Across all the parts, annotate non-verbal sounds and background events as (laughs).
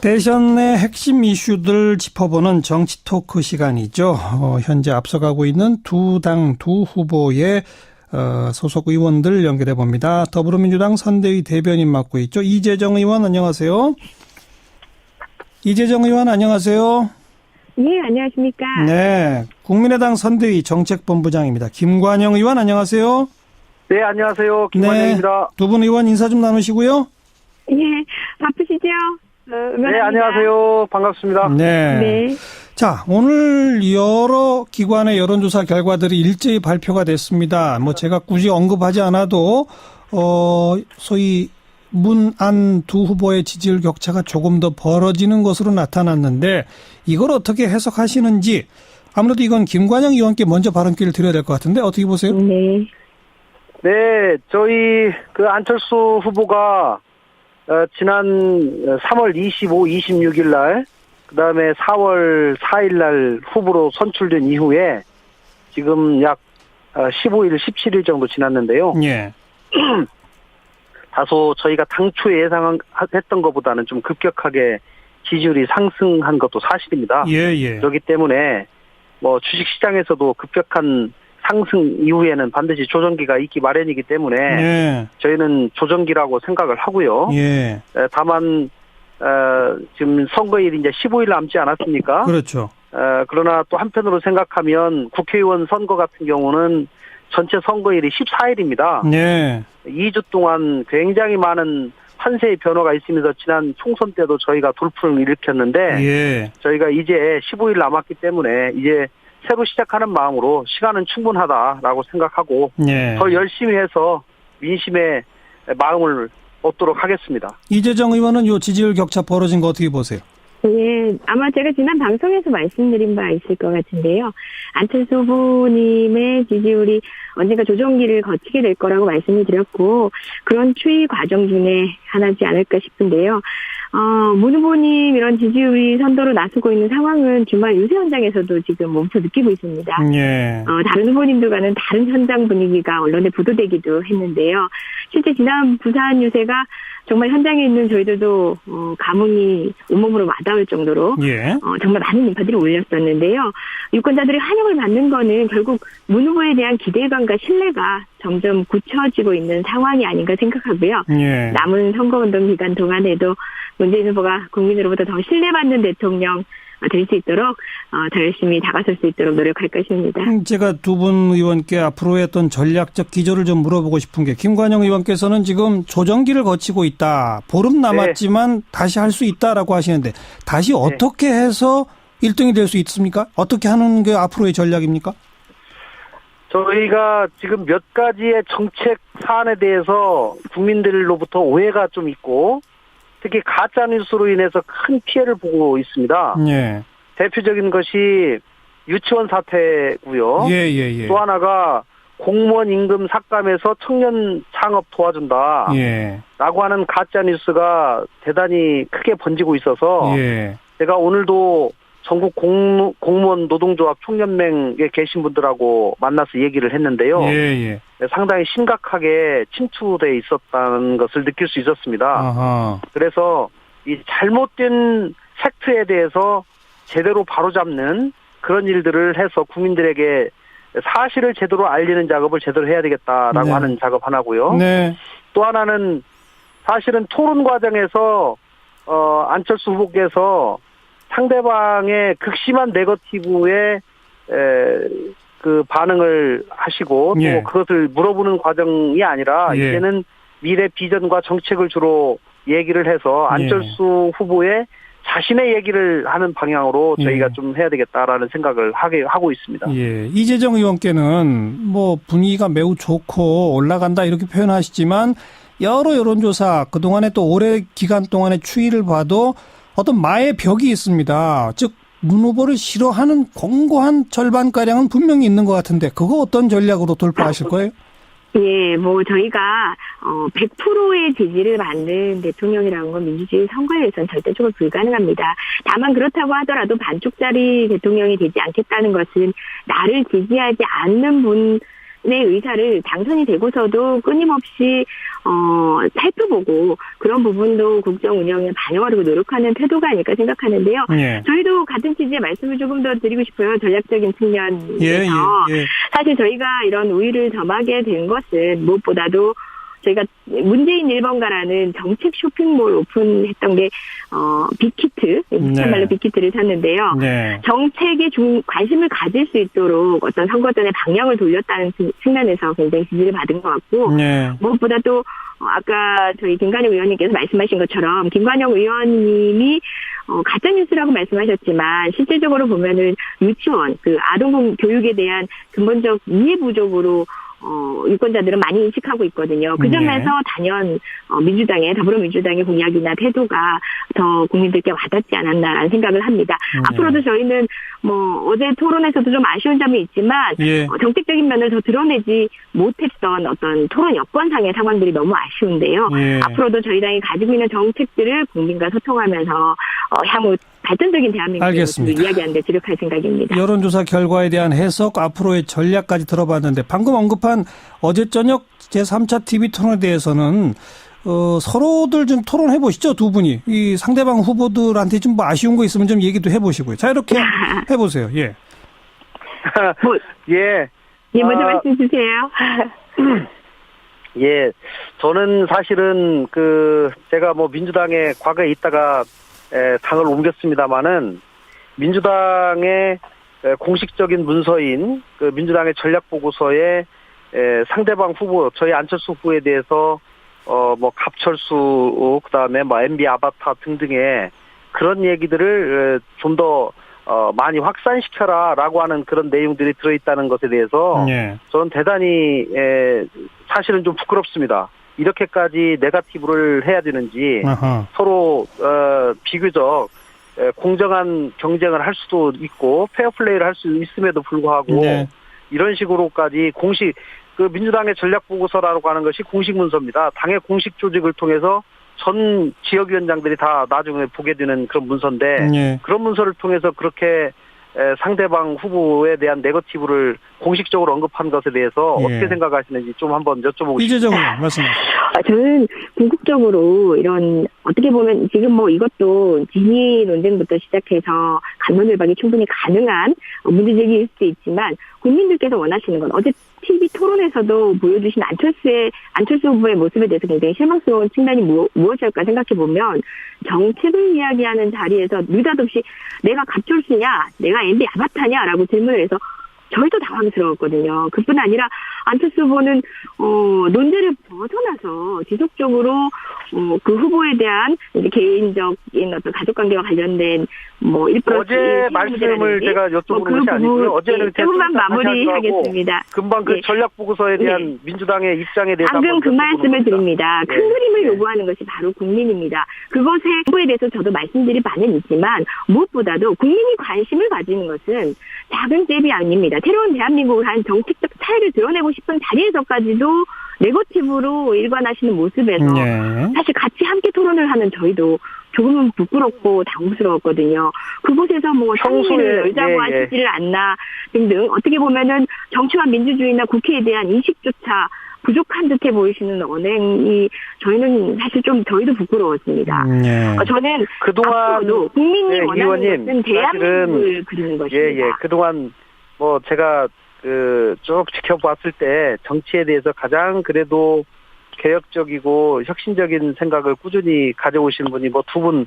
대선의 핵심 이슈들 짚어보는 정치 토크 시간이죠. 어, 현재 앞서가고 있는 두 당 두 후보의 어, 소속 의원들 연결해 봅니다. 더불어민주당 선대위 대변인 맡고 있죠. 이재정 의원 안녕하세요. 이재정 의원 안녕하세요. 예, 안녕하십니까. 네, 국민의당 선대위 정책본부장입니다. 김관영 의원 안녕하세요. 네, 안녕하세요. 김관영입니다. 두분 의원 인사 좀 나누시고요. 예, 바쁘시죠? 어, 네, 응원합니다. 안녕하세요. 반갑습니다. 네. 네. 자, 오늘 여러 기관의 여론조사 결과들이 일제히 발표가 됐습니다. 뭐 제가 굳이 언급하지 않아도, 어, 소위 문안 두 후보의 지지율 격차가 조금 더 벌어지는 것으로 나타났는데 이걸 어떻게 해석하시는지 아무래도 이건 김관영 의원께 먼저 발언기를 드려야 될 것 같은데 어떻게 보세요? 네. 네, 저희 그 안철수 후보가 어, 지난 3월 25, 26일 날, 그 다음에 4월 4일 날 후보로 선출된 이후에 지금 약 어, 15일, 17일 정도 지났는데요. 예. (clears throat) 다소 저희가 당초에 예상했던 것보다는 좀 급격하게 지지율이 상승한 것도 사실입니다. 예, 예. 그렇기 때문에 뭐 주식 시장에서도 급격한 상승 이후에는 반드시 조정기가 있기 마련이기 때문에 예. 저희는 조정기라고 생각을 하고요. 예. 에, 다만 어, 지금 선거일이 이제 15일 남지 않았습니까? 그렇죠. 어, 그러나 또 한편으로 생각하면 국회의원 선거 같은 경우는 전체 선거일이 14일입니다. 예. 2주 동안 굉장히 많은 판세의 변화가 있으면서 지난 총선 때도 저희가 돌풍을 일으켰는데 예. 저희가 이제 15일 남았기 때문에 이제 새로 시작하는 마음으로 시간은 충분하다라고 생각하고 예. 더 열심히 해서 민심의 마음을 얻도록 하겠습니다. 이재정 의원은 요 지지율 격차 벌어진 거 어떻게 보세요? 예, 아마 제가 지난 방송에서 말씀드린 바 있을 것 같은데요. 안철수 후보님의 지지율이 언젠가 조정기를 거치게 될 거라고 말씀을 드렸고, 그런 추이 과정 중에 하나지 않을까 싶은데요. 어, 문 후보님 이런 지지율이 선도로 나서고 있는 상황은 주말 유세 현장에서도 지금 몸소 느끼고 있습니다. 예. 어, 다른 후보님들과는 다른 현장 분위기가 언론에 보도되기도 했는데요. 실제 지난 부산 유세가 정말 현장에 있는 저희들도 어, 감흥이 온몸으로 와닿을 정도로 예. 어, 정말 많은 인파들이 올렸었는데요. 유권자들의 환영을 받는 거는 결국 문 후보에 대한 기대감과 신뢰가 점점 굳혀지고 있는 상황이 아닌가 생각하고요. 예. 남은 선거운동 기간 동안에도 문재인 후보가 국민으로부터 더 신뢰받는 대통령 될 수 있도록 어, 더 열심히 다가설 수 있도록 노력할 것입니다. 음, 제가 두 분 의원께 앞으로의 어떤 전략적 기조를 좀 물어보고 싶은 게 김관영 의원께서는 지금 조정기를 거치고 있다. 보름 남았지만 다시 할 수 있다라고 하시는데 다시 어떻게 해서 1등이 될 수 있습니까? 어떻게 하는 게 앞으로의 전략입니까? 저희가 지금 몇 가지의 정책 사안에 대해서 국민들로부터 오해가 좀 있고 특히 가짜 뉴스로 인해서 큰 피해를 보고 있습니다. 예. 대표적인 것이 유치원 사태고요. 예, 예, 예. 또 하나가 공무원 임금 삭감해서 청년 창업 도와준다. 예. 라고 하는 가짜 뉴스가 대단히 크게 번지고 있어서 예. 제가 오늘도 전국 공, 공무원 노동조합 총연맹에 계신 분들하고 만나서 얘기를 했는데요. 예, 예. 네, 상당히 심각하게 침투돼 있었다는 것을 느낄 수 있었습니다. 아하. 그래서 이 잘못된 팩트에 대해서 제대로 바로잡는 그런 일들을 해서 국민들에게 사실을 제대로 알리는 작업을 제대로 해야 되겠다라고 네. 하는 작업 하나고요. 네. 또 하나는 사실은 토론 과정에서 어 안철수 후보께서 상대방의 극심한 네거티브에 에, 그 반응을 하시고 또 예. 그것을 물어보는 과정이 아니라 예. 이제는 미래 비전과 정책을 주로 얘기를 해서 예. 안철수 후보의 자신의 얘기를 하는 방향으로 저희가 예. 좀 해야 되겠다라는 생각을 하게 하고 있습니다. 예. 이재정 의원께는 뭐 분위기가 매우 좋고 올라간다 이렇게 표현하시지만 여러 여론조사 그동안에 또 오래 기간 동안의 추이를 봐도 어떤 마의 벽이 있습니다. 즉, 문 후보를 싫어하는 공고한 절반가량은 분명히 있는 것 같은데 그거 어떤 전략으로 돌파하실 거예요? (laughs) 예, 뭐 저희가 어 100%의 지지를 받는 대통령이라는 건 민주주의 선거에선 절대적으로 불가능합니다. 다만 그렇다고 하더라도 반쪽짜리 대통령이 되지 않겠다는 것은 나를 지지하지 않는 분 의 의사를 당선이 되고서도 끊임없이 어, 살펴보고 그런 부분도 국정 운영에 반영하려고 노력하는 태도가 아닐까 생각하는데요. 예. 저희도 같은 취지의 말씀을 조금 더 드리고 싶어요. 전략적인 측면에서. 예, 예, 예. 사실 저희가 이런 우위를 점하게 된 것은 무엇보다도 저희가 문재인 1번가라는 정책 쇼핑몰 오픈했던 게, 어, 빅히트, 네. 참말로 빅히트를 샀는데요. 네. 정책에 중, 관심을 가질 수 있도록 어떤 선거 전에 방향을 돌렸다는 측- 측면에서 굉장히 지지를 받은 것 같고, 네. 무엇보다 또 어, 아까 저희 김관영 의원님께서 말씀하신 것처럼 김관영 의원님이 어, 가짜 뉴스라고 말씀하셨지만 실질적으로 보면은 유치원 그 아동 교육에 대한 근본적 이해 부족으로 어, 유권자들은 많이 인식하고 있거든요. 그 네. 점에서 단연 어, 민주당의 더불어민주당의 공약이나 태도가 더 국민들께 와닿지 않았나라는 생각을 합니다. 네. 앞으로도 저희는 뭐 어제 토론에서도 좀 아쉬운 점이 있지만 예. 어, 정책적인 면을 더 드러내지 못했던 어떤 토론 여건상의 상황들이 너무 아쉬운데요. 예. 앞으로도 저희 당이 가지고 있는 정책들을 국민과 소통하면서 어, 향후 발전적인 대한민국을 알겠습니다. 이야기하는 데 주력할 생각입니다. 여론조사 결과에 대한 해석, 앞으로의 전략까지 들어봤는데 방금 언급한 어제 저녁 제3차 TV 토론에 대해서는 어, 서로들 좀 토론해 보시죠 두 분이 이 상대방 후보들한테 좀 뭐 아쉬운 거 있으면 좀 얘기도 해 보시고요. 자 이렇게 (laughs) 해 보세요. 예. (laughs) 뭐, (laughs) 예, 예, 먼저 아. 말씀 주세요. (clears throat) 예. 저는 사실은 그 제가 뭐 민주당에 과거에 있다가 에, 당을 옮겼습니다마는 민주당의 에, 공식적인 문서인 그 민주당의 전략 보고서에 에, 상대방 후보 저희 안철수 후보에 대해서 어 뭐 갑철수 그다음에 뭐 MB 아바타 등등의 그런 얘기들을 좀더 어, 많이 확산시켜라라고 하는 그런 내용들이 들어있다는 것에 대해서 예. 저는 대단히 에, 사실은 좀 부끄럽습니다. 이렇게까지 네가티브를 해야 되는지 아하. 서로 어, 비교적 에, 공정한 경쟁을 할 수도 있고 페어플레이를 할 수 있음에도 불구하고 네. 이런 식으로까지 공식 그 민주당의 전략 보고서라고 하는 것이 공식 문서입니다. 당의 공식 조직을 통해서 전 지역위원장들이 다 나중에 보게 되는 그런 문서인데 예. 그런 문서를 통해서 그렇게 에, 상대방 후보에 대한 네거티브를 공식적으로 언급한 것에 대해서 예. 어떻게 생각하시는지 좀 한번 여쭤보고 싶습니다. 말씀하세요. (laughs) 아, 저는 궁극적으로 이런 어떻게 보면 지금 뭐 이것도 진위 논쟁부터 시작해서 간론을박이 충분히 가능한 문제 제기일 수도 있지만 국민들께서 원하시는 건 어제 TV 토론에서도 보여주신 안철수의 안철수 후보의 모습에 대해서 굉장히 실망스러운 측면이 무, 무엇일까 생각해 보면 정책을 이야기하는 자리에서 느닷없이 내가 갑철수냐, 내가 MB 아바타냐라고 질문을 해서 저희도 당황스러웠거든요. 그뿐 아니라 안철수 후보는 어, 논제를 벗어나서 지속적으로 어, 그 후보에 대한 이제 개인적인 어떤 가족관계와 관련된 뭐 일부러 어제 말씀을 제가 여쭤보는 그 것이 아니고요. 어제는 예, 조금만 대충 다시 마무리하겠습니다. 금방 그 예. 전략 보고서에 대한 네. 민주당의 입장에 대해서 방금 그 말씀을. 드립니다. 큰 예. 그림을 예. 요구하는 것이 바로 국민입니다. 그것의 후보에 대해서 저도 말씀드릴 바는 있지만 무엇보다도 국민이 관심을 가지는 것은 작은 잽이 아닙니다. 새로운 대한민국을 한 정책적 차이를 드러내고 싶은 자리에서까지도 네거티브로 일관하시는 모습에서 예. 사실 같이 함께 토론을 하는 저희도 조금은 부끄럽고 당혹스러웠거든요. 그곳에서 뭐 평소에, 상의를 열자고 예, 예. 하시지를 않나 등등 어떻게 보면은 정치와 민주주의나 국회에 대한 인식조차 부족한 듯해 보이시는 언행이 저희는 사실 좀 저희도 부끄러웠습니다. 음, 예. 어, 저는 그동안 앞으로도 국민이 예, 원하는 의원님, 것은 대한민국을 그리는 예, 것입니다. 예. 그동안 뭐 제가 그 쭉 지켜봤을 때 정치에 대해서 가장 그래도 개혁적이고 혁신적인 생각을 꾸준히 가져오신 분이 뭐 두 분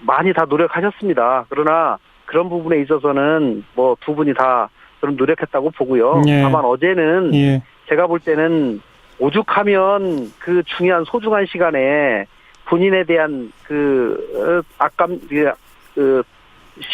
많이 다 노력하셨습니다. 그러나 그런 부분에 있어서는 뭐 두 분이 다 저는 노력했다고 보고요. 예. 다만 어제는 예. 제가 볼 때는 오죽하면 그 중요한 소중한 시간에 본인에 대한 그 어, 악감 그, 그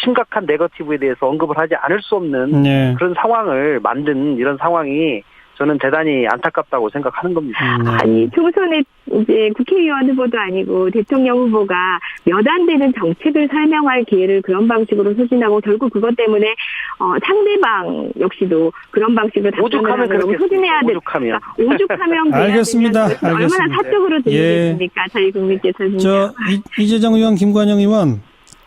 심각한 네거티브에 대해서 언급을 하지 않을 수 없는 예. 그런 상황을 만든 이런 상황이 저는 대단히 안타깝다고 생각하는 겁니다. 음, 네. 아니 총선에 이제 국회의원 후보도 아니고 대통령 후보가 몇 안 되는 정책을 설명할 기회를 그런 방식으로 소진하고 결국 그것 때문에 어, 상대방 역시도 그런 방식으로 답변을 그렇겠습니까? 소진해야 될 오죽하면. 그러니까 오죽하면 (laughs) 알겠습니다. 알겠습니다. 얼마나 사적으로 들리겠습니까? 저희 국민께서는 저 이, 이재정 의원, 김관영 의원,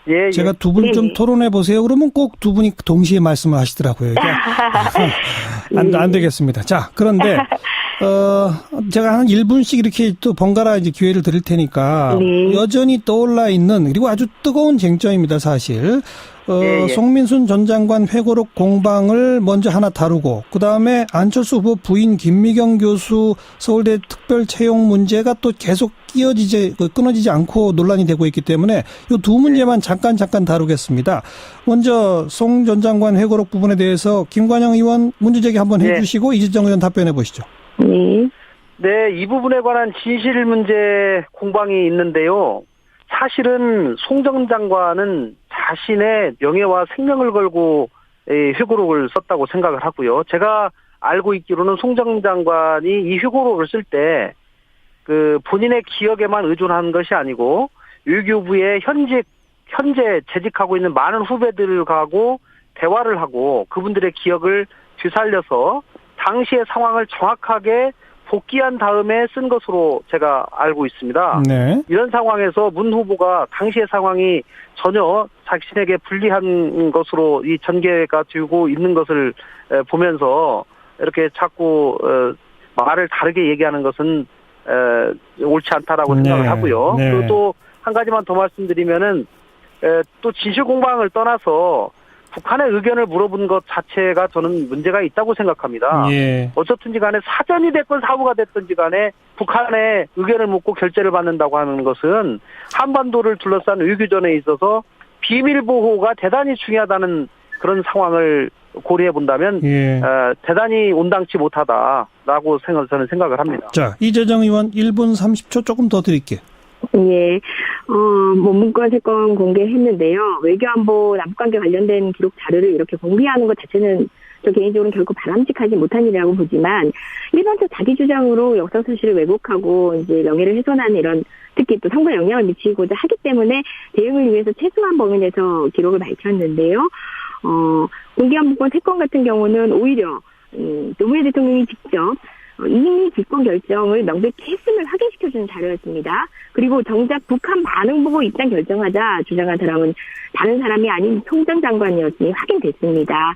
예, 예. 제가 두분좀 네네. 토론해 보세요. 그러면 꼭 두 분이 동시에 말씀을 하시더라고요. (laughs) 안, 안 네. 되겠습니다. 자, 그런데, (laughs) 어, 제가 한 1분씩 이렇게 또 번갈아 이제 기회를 드릴 테니까, 네. 여전히 떠올라 있는, 그리고 아주 뜨거운 쟁점입니다, 사실. 어, 예, 예. 송민순 전 장관 회고록 공방을 먼저 하나 다루고, 그 다음에 안철수 후보 부인 김미경 교수 서울대 특별 채용 문제가 또 계속 끼어지지, 그 끊어지지 않고 논란이 되고 있기 때문에 이 두 문제만 잠깐 잠깐 다루겠습니다. 먼저 송 전 장관 회고록 부분에 대해서 김관영 의원 문제 제기 한번 네. 해주시고 이재정 의원 답변해 보시죠. 네. 네, 이 부분에 관한 진실 문제 공방이 있는데요. 사실은 송 전 장관은 자신의 명예와 생명을 걸고 이 회고록을 썼다고 생각을 하고요. 제가 알고 있기로는 송전 장관이 이 회고록을 쓸 때 그 본인의 기억에만 의존한 것이 아니고 외교부에 현직 현재 재직하고 있는 많은 후배들하고 대화를 하고 그분들의 기억을 되살려서 당시의 상황을 정확하게 복귀한 다음에 쓴 것으로 제가 알고 있습니다. 네. 이런 상황에서 문 후보가 당시의 상황이 전혀 자신에게 불리한 것으로 이 전개가 되고 있는 것을 에, 보면서 이렇게 자꾸 어, 말을 다르게 얘기하는 것은 에, 옳지 않다라고 네. 생각을 하고요. 네. 그리고 또 한 가지만 더 말씀드리면은 에, 또 진실 공방을 떠나서 북한의 의견을 물어본 것 자체가 저는 문제가 있다고 생각합니다. 예. 어쨌든지 간에 사전이 됐건 사고가 됐든지 간에 북한의 의견을 묻고 결재를 받는다고 하는 것은 한반도를 둘러싼 외교전에 있어서 비밀 보호가 대단히 중요하다는 그런 상황을 고려해 본다면 예. 어, 대단히 온당치 못하다라고 생각 저는 생각을 합니다. 자, 이재정 의원 1분 30초 조금 더 드릴게요. 예, 어, 뭐, 문건 세건 공개했는데요. 외교안보 남북관계 관련된 기록 자료를 이렇게 공개하는 것 자체는 저 개인적으로는 결코 바람직하지 못한 일이라고 보지만, 일반적 자기 주장으로 역사 사실을 왜곡하고, 이제 명예를 훼손하는 이런, 특히 또 선거에 영향을 미치고자 하기 때문에 대응을 위해서 최소한 범위 내에서 기록을 밝혔는데요. 어, 공개한 문건 세건 같은 경우는 오히려, 음, 노무현 대통령이 직접 어, 이미 집권 결정을 명백히 했음을 확인시켜주는 자료였습니다. 그리고 정작 북한 반응 보고 입장 결정하자 주장한 사람은 다른 사람이 아닌 총장 장관이었으니 확인됐습니다.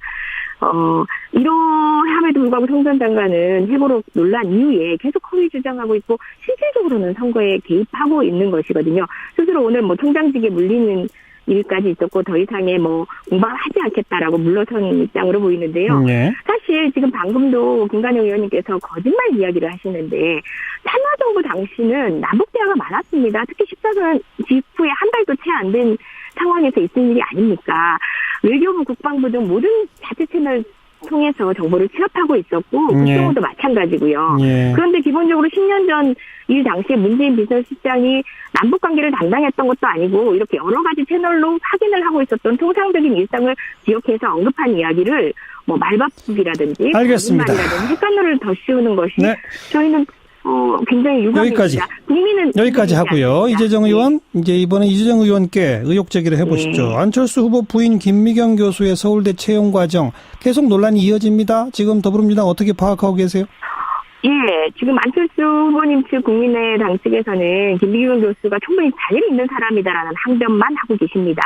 어, 이러함에도 불구하고 송전 장관은 해고록 논란 이후에 계속 허위 주장하고 있고 실질적으로는 선거에 개입하고 있는 것이거든요. 스스로 오늘 뭐 총장직에 물리는 일까지 있었고 더 이상의 뭐 공방을 하지 않겠다라고 물러선 입장으로 보이는데요. 예. 사실 지금 방금도 김관영 의원님께서 거짓말 이야기를 하시는데 참여정부 당시는 남북 대화가 많았습니다. 특히 14선 직후에 한 달도 채 안 된 상황에서 있은 일이 아닙니까? 외교부, 국방부 등 모든 자체 채널 통해서 정보를 취합하고 있었고 예. 국정원도 마찬가지고요. 예. 그런데 기본적으로 10년 전일 당시에 문재인 비서실장이 남북 관계를 담당했던 것도 아니고 이렇게 여러 가지 채널로 확인을 하고 있었던 통상적인 일상을 기억해서 언급한 이야기를 뭐 말바꾸기라든지 알겠습니다. 거짓말이라든지 헷갈려를 더 씌우는 것이 네. 저희는 어 굉장히 유감입니다. 여기까지. 국민은 여기까지 하고요. 않습니다. 이재정 네. 의원, 이제 이번에 이재정 의원께 의혹 제기를 해보시죠. 네. 안철수 후보 부인 김미경 교수의 서울대 채용 과정 계속 논란이 이어집니다. 지금 더불어민주당 어떻게 파악하고 계세요? 예, 지금 안철수 후보님 측 국민의 당 측에서는 김비경 교수가 충분히 자질이 있는 사람이다라는 항변만 하고 계십니다.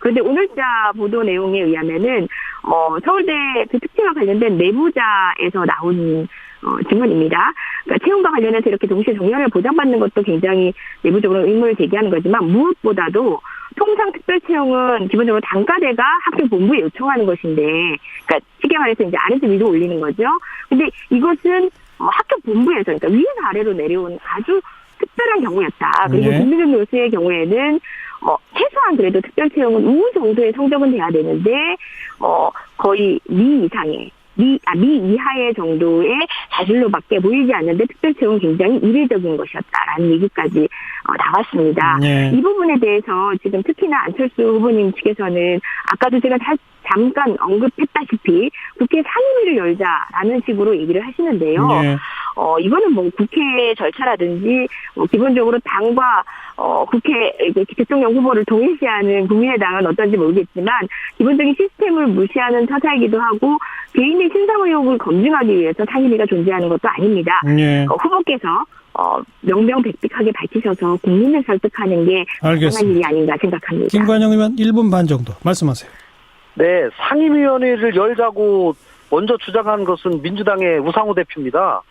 그런데 오늘자 보도 내용에 의하면은 어, 서울대 그 특채와 관련된 내부자에서 나온 어, 증언입니다. 그러니까 채용과 관련해서 이렇게 동시에 정렬을 보장받는 것도 굉장히 내부적으로 의문을 제기하는 거지만 무엇보다도 통상 특별 채용은 기본적으로 단과대가 학교 본부에 요청하는 것인데, 그러니까 쉽게 말해서 이제 아래서 위로 올리는 거죠. 근데 이것은 어, 학교 본부에서 그러니까 위에서 아래로 내려온 아주 특별한 경우였다. 그리고 네. 김민준 교수의 경우에는 어, 최소한 그래도 특별 채용은 우 정도의 성적은 돼야 되는데 어, 거의 미 이상의 미, 아, 미 이하의 정도의 자질로밖에 보이지 않는데 특별 채용은 굉장히 이례적인 것이었다라는 얘기까지 어, 나왔습니다. 네. 이 부분에 대해서 지금 특히나 안철수 후보님 측에서는 아까도 제가 다- 잠깐 언급했다시피 국회 상임위를 열자라는 식으로 얘기를 하시는데요. 예. 어, 이거는 뭐 국회 절차라든지, 뭐 기본적으로 당과, 어, 국회, 대통령 후보를 동일시하는 국민의당은 어떤지 모르겠지만, 기본적인 시스템을 무시하는 처사이기도 하고, 개인의 신상 의혹을 검증하기 위해서 상임위가 존재하는 것도 아닙니다. 예. 어, 후보께서, 어, 명명백백하게 밝히셔서 국민을 설득하는 게 당한 알겠습니다. 일이 아닌가 생각합니다. 김관영 의원 1분 반 정도 말씀하세요. 네, 상임위원회를 열자고 먼저 주장한 것은 민주당의 우상호 대표입니다.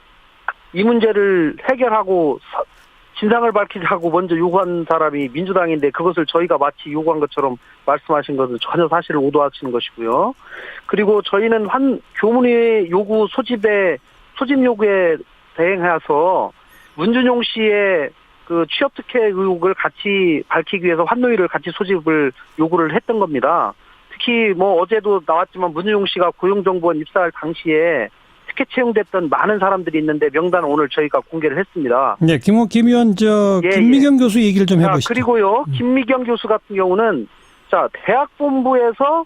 이 문제를 해결하고 사- 진상을 밝히자고 먼저 요구한 사람이 민주당인데 그것을 저희가 마치 요구한 것처럼 말씀하신 것은 전혀 사실을 오도하시는 것이고요. 그리고 저희는 한 교문의 요구 소집에 소집 요구에 대행해서 문준용 씨의 그 취업 특혜 의혹을 같이 밝히기 위해서 환노위를 같이 소집을 요구를 했던 겁니다. 특히 뭐 어제도 나왔지만 문준용 씨가 고용정보원 입사할 당시에 특혜 채용됐던 많은 사람들이 있는데 명단을 오늘 저희가 공개를 했습니다. 네, 김호 김 의원 저 예, 김미경 교수 얘기를 좀 자, 해보시죠. 그리고요, 김미경 교수 같은 경우는 자 대학본부에서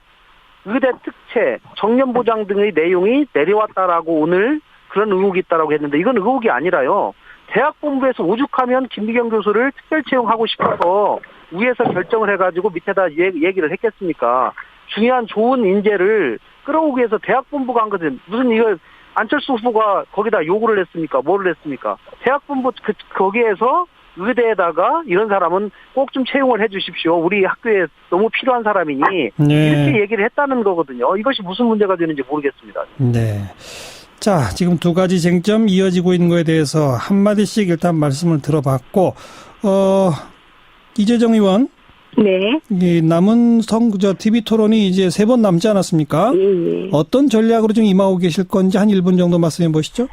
의대 특채, 정년보장 등의 내용이 내려왔다라고 오늘 그런 의혹이 있다라고 했는데 이건 의혹이 아니라요. 대학본부에서 오죽하면 김미경 교수를 특별 채용하고 싶어서 위에서 결정을 해가지고 밑에다 얘- 얘기를 했겠습니까? 중요한 좋은 인재를 끌어오기 위해서 대학본부가 한 거든 무슨 이거 안철수 후보가 거기다 요구를 했습니까? 뭐를 했습니까? 대학본부 그, 거기에서 의대에다가 이런 사람은 꼭 좀 채용을 해 주십시오. 우리 학교에 너무 필요한 사람이니 네. 이렇게 얘기를 했다는 거거든요. 이것이 무슨 문제가 되는지 모르겠습니다. 네. 자, 지금 두 가지 쟁점 이어지고 있는 거에 대해서 한마디씩 일단 말씀을 들어봤고, 어, 이재정 의원, 네. 이 남은 성, 저, TV 토론이 이제 세 번 남지 않았습니까? 예, 예. 어떤 전략으로 좀 임하고 계실 건지 한 1분 정도 말씀해 보시죠.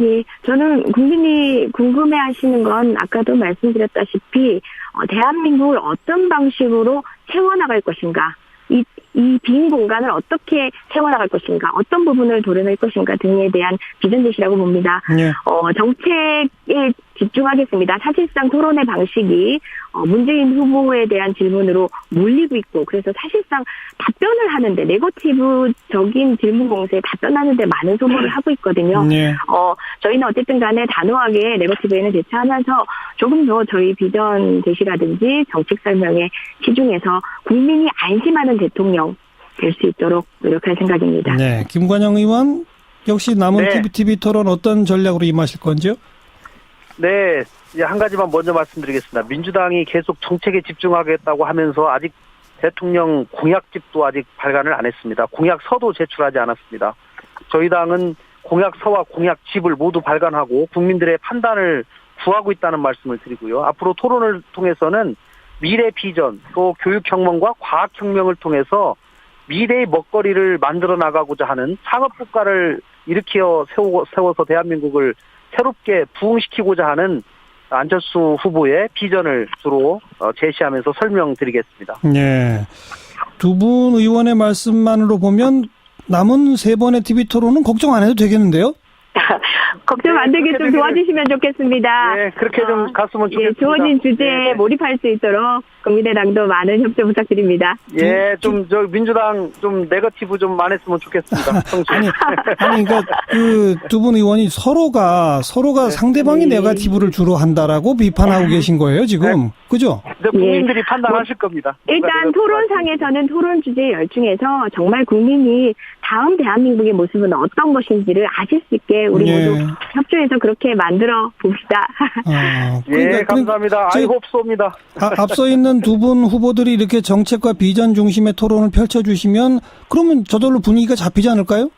예, 저는 국민이 궁금해 하시는 건 아까도 말씀드렸다시피, 어, 대한민국을 어떤 방식으로 채워나갈 것인가, 이, 이 빈 공간을 어떻게 채워나갈 것인가, 어떤 부분을 도려낼 것인가 등에 대한 비전 제시라고 봅니다. 네. 어, 정책에 집중하겠습니다. 사실상 토론의 방식이 어, 문재인 후보에 대한 질문으로 몰리고 있고 그래서 사실상 답변을 하는데 네거티브적인 질문 공세에 답변하는데 많은 소모를 하고 있거든요. 네. 어, 저희는 어쨌든 간에 단호하게 네거티브에는 대처하면서 조금 더 저희 비전 제시라든지 정책 설명에 치중해서 국민이 안심하는 대통령 될 수 있도록 노력할 생각입니다. 네. 김관영 의원, 역시 남은 네. TV 토론 어떤 전략으로 임하실 건지요? 네, 한 가지만 먼저 말씀드리겠습니다. 민주당이 계속 정책에 집중하겠다고 하면서 아직 대통령 공약집도 아직 발간을 안 했습니다. 공약서도 제출하지 않았습니다. 저희 당은 공약서와 공약집을 모두 발간하고 국민들의 판단을 구하고 있다는 말씀을 드리고요. 앞으로 토론을 통해서는 미래 비전, 또 교육혁명과 과학혁명을 통해서 미래의 먹거리를 만들어 나가고자 하는 상업국가를 일으켜 세워, 세워서 대한민국을 새롭게 부흥시키고자 하는 안철수 후보의 비전을 주로 어, 제시하면서 설명드리겠습니다. 네. 두 분 의원의 말씀만으로 보면 남은 세 번의 TV 토론은 걱정 안 해도 되겠는데요? (laughs) 걱정 안 네, 되게 그렇게 좀 도와주시면 좋겠습니다. 네, 그렇게 좀 어, 갔으면 예, 좋겠습니다. 주어진 주제에 네. 몰입할 수 있도록 국민의당도 많은 협조 부탁드립니다. 예, 좀 저 민주당 좀 네거티브 좀 안 했으면 좋겠습니다. (laughs) 아니, (laughs) 아니, 그러니까 그 두 분 의원이 서로가 서로가 상대방이 네. 네가티브를 주로 한다라고 비판하고 계신 거예요 지금, 그죠? 근데 국민들이 판단하실 겁니다. 예. 일단 토론상에서는 토론 주제에 열중해서 정말 국민이 다음 대한민국의 모습은 어떤 것인지를 아실 수 있게 우리 예. 모두 협조해서 그렇게 만들어 봅시다. 아, 예, (laughs) 그러니까 감사합니다. 저- 아이고 없소입니다. 아, 앞서 있는 두 분 후보들이 이렇게 정책과 비전 중심의 토론을 펼쳐주시면 그러면 저절로 분위기가 잡히지 않을까요?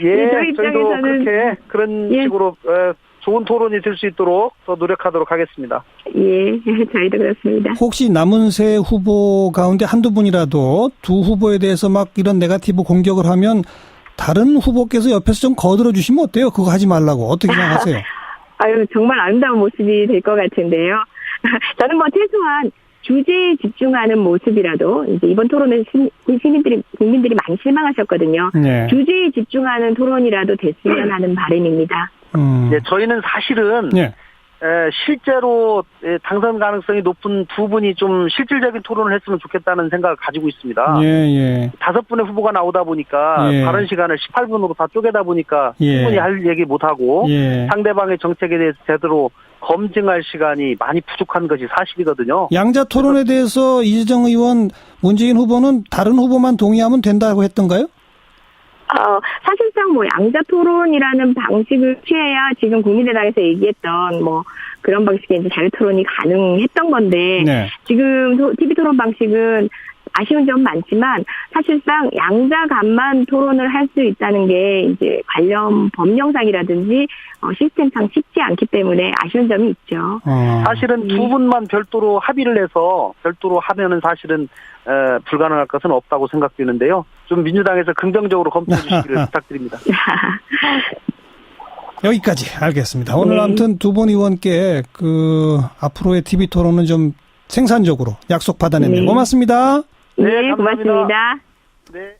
예, 네, 저희 저희도 입장에서는- 그렇게 그런 예. 식으로 어, 좋은 토론이 될 수 있도록 더 노력하도록 하겠습니다. 예, (laughs) 저희도 그렇습니다. 혹시 남은 세 후보 가운데 한두 분이라도 두 후보에 대해서 막 이런 네가티브 공격을 하면 다른 후보께서 옆에서 좀 거들어 주시면 어때요? 그거 하지 말라고. 어떻게 생각하세요? (laughs) 아유, 정말 아름다운 모습이 될 것 같은데요. (laughs) 저는 뭐 최소한 주제에 집중하는 모습이라도 이제 이번 토론은 시- 시민들이 국민들이 많이 실망하셨거든요. 네. 주제에 집중하는 토론이라도 됐으면 하는 바람입니다. 음. 예, 저희는 사실은 네. 에, 실제로 에, 당선 가능성이 높은 두 분이 좀 실질적인 토론을 했으면 좋겠다는 생각을 가지고 있습니다. 예, 예. 다섯 분의 후보가 나오다 보니까 예. 다른 시간을 18분으로 다 쪼개다 보니까 예. 충분히 할 얘기 못 하고 예. 상대방의 정책에 대해서 제대로 검증할 시간이 많이 부족한 것이 사실이거든요. 양자 토론에 대해서 이재정 의원, 문재인 후보는 다른 후보만 동의하면 된다고 했던가요? 어, 사실상 뭐 양자 토론이라는 방식을 취해야 지금 국민의당에서 얘기했던 뭐 그런 방식의 이제 자유 토론이 가능했던 건데 네. 지금 TV 토론 방식은 아쉬운 점 많지만 사실상 양자 간만 토론을 할 수 있다는 게 이제 관련 법령상이라든지 어, 시스템상 쉽지 않기 때문에 아쉬운 점이 있죠. 어. 사실은 두 분만 별도로 합의를 해서 별도로 하면은 사실은 에, 불가능할 것은 없다고 생각되는데요. 좀 민주당에서 긍정적으로 검토해 주시기를 (laughs) 부탁드립니다. (laughs) 여기까지 알겠습니다. 오늘 네. 아무튼 두 분 의원께 그 앞으로의 TV 토론은 좀 생산적으로 약속 받아냅니다. 네. 고맙습니다. 네, 네, 감사합니다. 고맙습니다. 네.